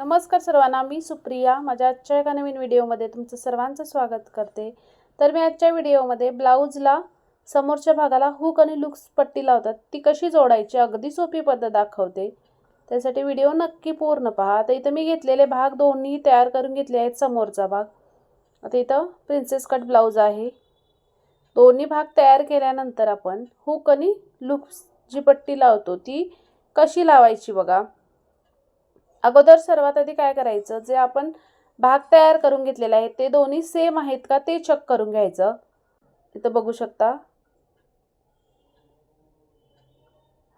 नमस्कार सर्वांना मी सुप्रिया. माझ्या आजच्या एका नवीन व्हिडिओमध्ये तुमचं सर्वांचं स्वागत करते. तर मी आजच्या व्हिडिओमध्ये ब्लाऊजला समोरच्या भागाला हुक आणि लुक्स पट्टी लावतात. ती कशी जोडायची अगदी सोपी पद्धत दाखवते. त्यासाठी व्हिडिओ नक्की पूर्ण पहा. आता इथं मी घेतलेले भाग दोन्ही तयार करून घेतले आहेत समोरचा भाग. आता इथं प्रिन्सेस कट ब्लाऊज आहे. दोन्ही भाग तयार केल्यानंतर आपण हुक आणि लुक्स जी पट्टी लावतो ती कशी लावायची बघा. अगोदर सर्वात आधी काय करायचं? जे आपण भाग तयार करून घेतलेले आहेत ते दोन्ही सेम आहेत का? ते चेक करून घ्यायचं. इथं बघू शकता.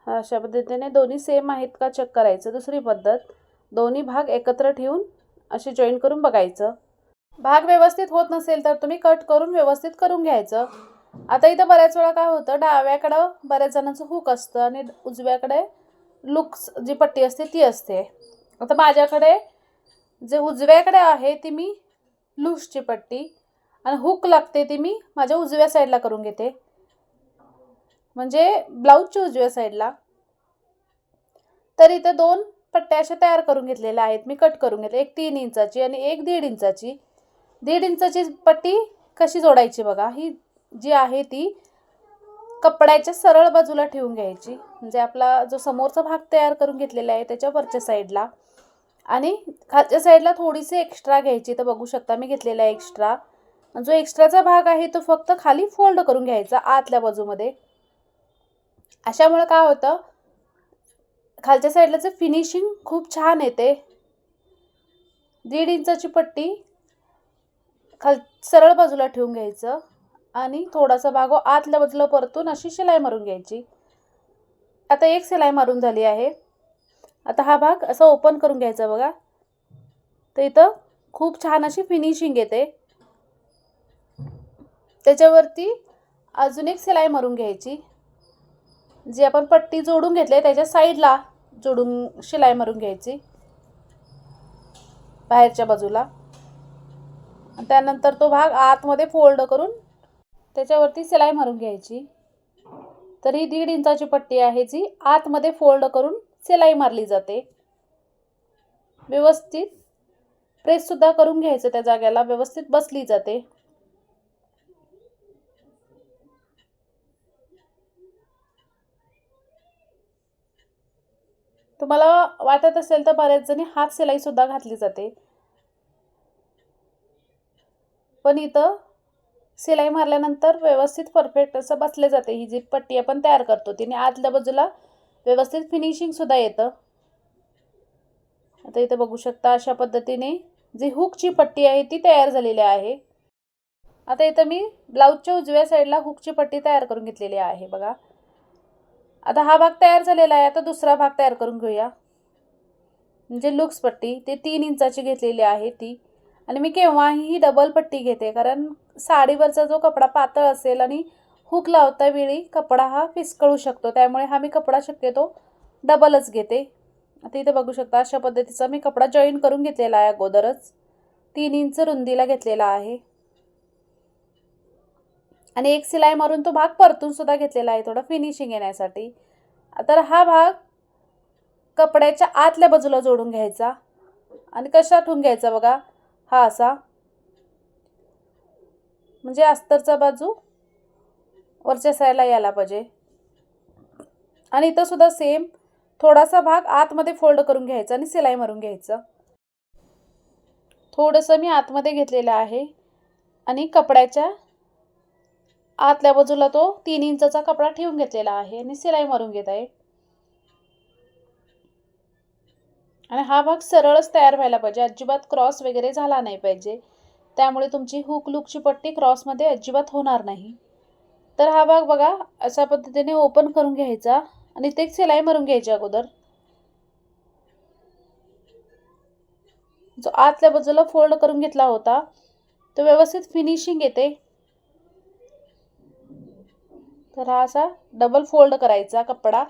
अशा पद्धतीने दोन्ही सेम आहेत का? चेक करायचं. दुसरी पद्धत दोन्ही भाग एकत्र ठेवून असे जॉईन करून बघायचं. भाग व्यवस्थित होत नसेल तर तुम्ही कट करून व्यवस्थित करून घ्यायचं. आता इथं बऱ्याच वेळा काय होतं? डाव्याकडं बऱ्याच जणांचं हुक असतं आणि उजव्याकडे लुक्स जी पट्टी असते ती असते. आता माझ्याकडे जे उजव्याकडे आहे ती मी लूजची पट्टी आणि हुक लागते ती मी माझ्या उजव्या साईडला करून घेते. म्हणजे ब्लाऊजच्या उजव्या साईडला तर इथं दोन पट्ट्या अशा तयार करून घेतलेल्या आहेत. मी कट करून घेतले एक तीन इंचाची आणि एक दीड इंचाची. दीड इंचाची पट्टी कशी जोडायची बघा. ही जी आहे ती कपड्याच्या सरळ बाजूला ठेवून घ्यायची. म्हणजे आपला जो समोरचा भाग तयार करून घेतलेला आहे त्याच्या वरच्या साईडला आणि खालच्या साईडला थोडीशी एक्स्ट्रा घ्यायची. तर बघू शकता मी घेतलेला आहे एक्स्ट्रा जो एक्स्ट्राचा भाग आहे तो फक्त खाली फोल्ड करून घ्यायचा आतल्या बाजूमध्ये. अशामुळे काय होतं खालच्या साईडलाचं फिनिशिंग खूप छान येते. दीड इंचाची पट्टी खाल सरळ बाजूला ठेवून घ्यायचं. आणि थोडासा भाग आतल्या बाजूला परतून अशी शिलाई मारून घ्यायची. आता एक शिलाई मारून झाली आहे. आता हा भाग असा ओपन करून घ्यायचा बघा. तर इथं खूप छान अशी फिनिशिंग येते. त्याच्यावरती अजून एक शिलाई मारून घ्यायची. जी आपण पट्टी जोडून घेतली आहे त्याच्या साईडला जोडून शिलाई मारून घ्यायची. बाहेरच्या बाजूला. त्यानंतर तो भाग आतमध्ये फोल्ड करून त्याच्यावरती सिलाई मारून घ्यायची. तर ही दीड इंचाची पट्टी आहे जी आतमध्ये फोल्ड करून सिलाई मारली जाते. व्यवस्थित प्रेससुद्धा करून घ्यायचं त्या जाग्याला व्यवस्थित बसली जाते. तुम्हाला वाटत असेल तर बऱ्याच जणी हात सिलाईसुद्धा घातली जाते. पण इथं सिलाई मारल्यानंतर व्यवस्थित परफेक्ट असं बसले जाते. ही जी पट्टी आपण तयार करतो तिने आतल्या बाजूला व्यवस्थित फिनिशिंगसुद्धा येतं. आता इथं बघू शकता अशा पद्धतीने जी हुकची पट्टी आहे ती तयार झालेली आहे. आता इथं मी ब्लाऊजच्या उजव्या साईडला हुकची पट्टी तयार करून घेतलेली आहे बघा. आता हा भाग तयार झालेला आहे आता दुसरा भाग तयार करून घेऊया. म्हणजे लुक्स पट्टी ते तीन इंचाची घेतलेली आहे ती. आणि मी केव्हाही डबल पट्टी घेते कारण साडीवरचा जो कपडा पातळ असेल आणि हुक लावता वेळी कपडा हा फिसकळू शकतो. त्यामुळे हा मी कपडा शक्यतो डबलच घेते. आता इथे बघू शकता अशा पद्धतीचा मी कपडा जॉईन करून घेतलेला आहे अगोदरच. तीन इंच रुंदीला घेतलेला आहे. आणि एक सिलाई मारून तो भाग परतून सुद्धा घेतलेला आहे थोडा फिनिशिंग येण्यासाठी. तर हा भाग कपड्याच्या आतल्या बाजूला जोडून घ्यायचा. आणि कशा ठेवून घ्यायचा बघा हा असा. म्हणजे अस्तरचा बाजू वरच्या साईडला यायला पाहिजे. आणि इथंसुद्धा सेम थोडासा भाग आतमध्ये फोल्ड करून घ्यायचा आणि सिलाई मारून घ्यायचं. थोडंसं मी आतमध्ये घेतलेलं आहे. आणि कपड्याच्या आतल्या बाजूला तो तीन इंचाचा कपडा ठेवून घेतलेला आहे आणि सिलाई मारून घेत आहे. आणि हा भाग सरळच तयार व्हायला पाहिजे. अजिबात क्रॉस वगैरे झाला नाही पाहिजे. त्यामुळे तुमची हुक लुकची पट्टी क्रॉसमध्ये अजिबात होणार नाही. तर हा भाग बघा अशा पद्धतीने ओपन करून घ्यायचा आणि ते सिलाई मारून घ्यायची अगोदर. जो आतल्या बाजूला फोल्ड करून घेतला होता तो व्यवस्थित फिनिशिंग येते. तर हा असा डबल फोल्ड करायचा कपडा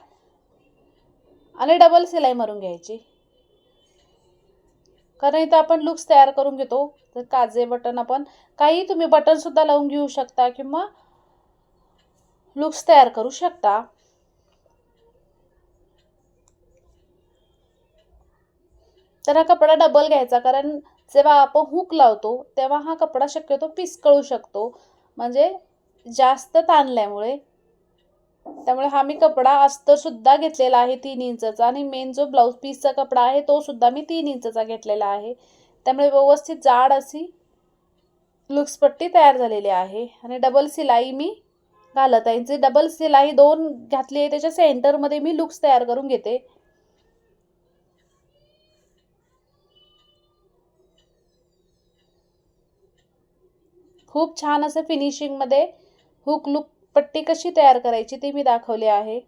आणि डबल सिलाई मारून घ्यायची. कारण इथं आपण लुक्स तयार करून घेतो. तर काजे बटन आपण काही तुम्ही बटनसुद्धा लावून घेऊ शकता किंवा लुक्स तयार करू शकता. तर हा कपडा डबल घ्यायचा कारण जेव्हा आपण हुक लावतो तेव्हा हा कपडा शक्यतो पिसकळू शकतो. म्हणजे जास्त ताणल्यामुळे. त्यामुळे हा मी कपडा अस्तरसुद्धा घेतलेला आहे तीन इंचचा आणि मेन जो ब्लाऊज पीसचा कपडा आहे तो सुद्धा मी तीन इंचचा घेतलेला आहे. त्यामुळे व्यवस्थित जाड अशी लुक्सपट्टी तयार झालेली आहे आणि डबल सिलाई मी घालत आहे. जे डबल सिलाई दोन घातली आहे त्याच्या सेंटरमध्ये मी लुक्स तयार करून घेते. खूप छान असं फिनिशिंगमध्ये हुक लुक पट्टी कशी तयार करायची ते मी दाखवले आहे.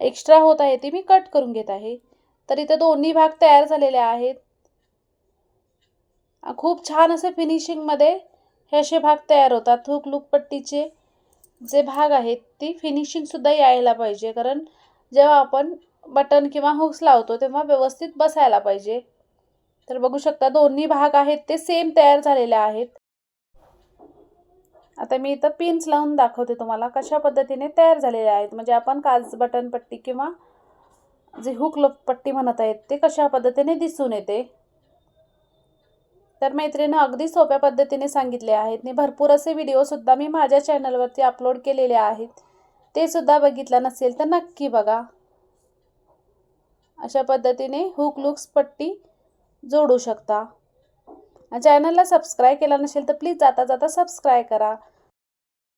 एक्स्ट्रा होत आहे ती मी कट करून घेत आहे. तर इथे दोन्ही भाग तयार झालेले आहेत. खूप छान असं फिनिशिंगमध्ये हे असे भाग तयार होतात. हुक लुकपट्टीचे जे भाग आहेत ती फिनिशिंगसुद्धा यायला पाहिजे. कारण जेव्हा आपण बटन किंवा हुक्स लावतो तेव्हा व्यवस्थित बसायला पाहिजे. तर बघू शकता दोन्ही भाग आहेत ते सेम तयार झालेले आहेत. आता मी इथं पिन्स लावून दाखवते तुम्हाला कशा पद्धतीने तयार झालेले आहेत. म्हणजे आपण काज बटन पट्टी किंवा जे हुक पट्टी म्हणत आहेत ते कशा पद्धतीने दिसून येते. तर मैत्रिणी अगदी सोप्या पद्धतीने सांगितले आहेत. आणि भरपूर असे व्हिडिओसुद्धा मी माझ्या चॅनलवरती अपलोड केलेले आहेत. ते सुद्धा बघितलं नसेल तर नक्की बघा. अशा पद्धतीने हुक लुक्स पट्टी जोडू शकता. चॅनलला सबस्क्राईब केला नसेल तर प्लीज जाता जाता सबस्क्राईब करा.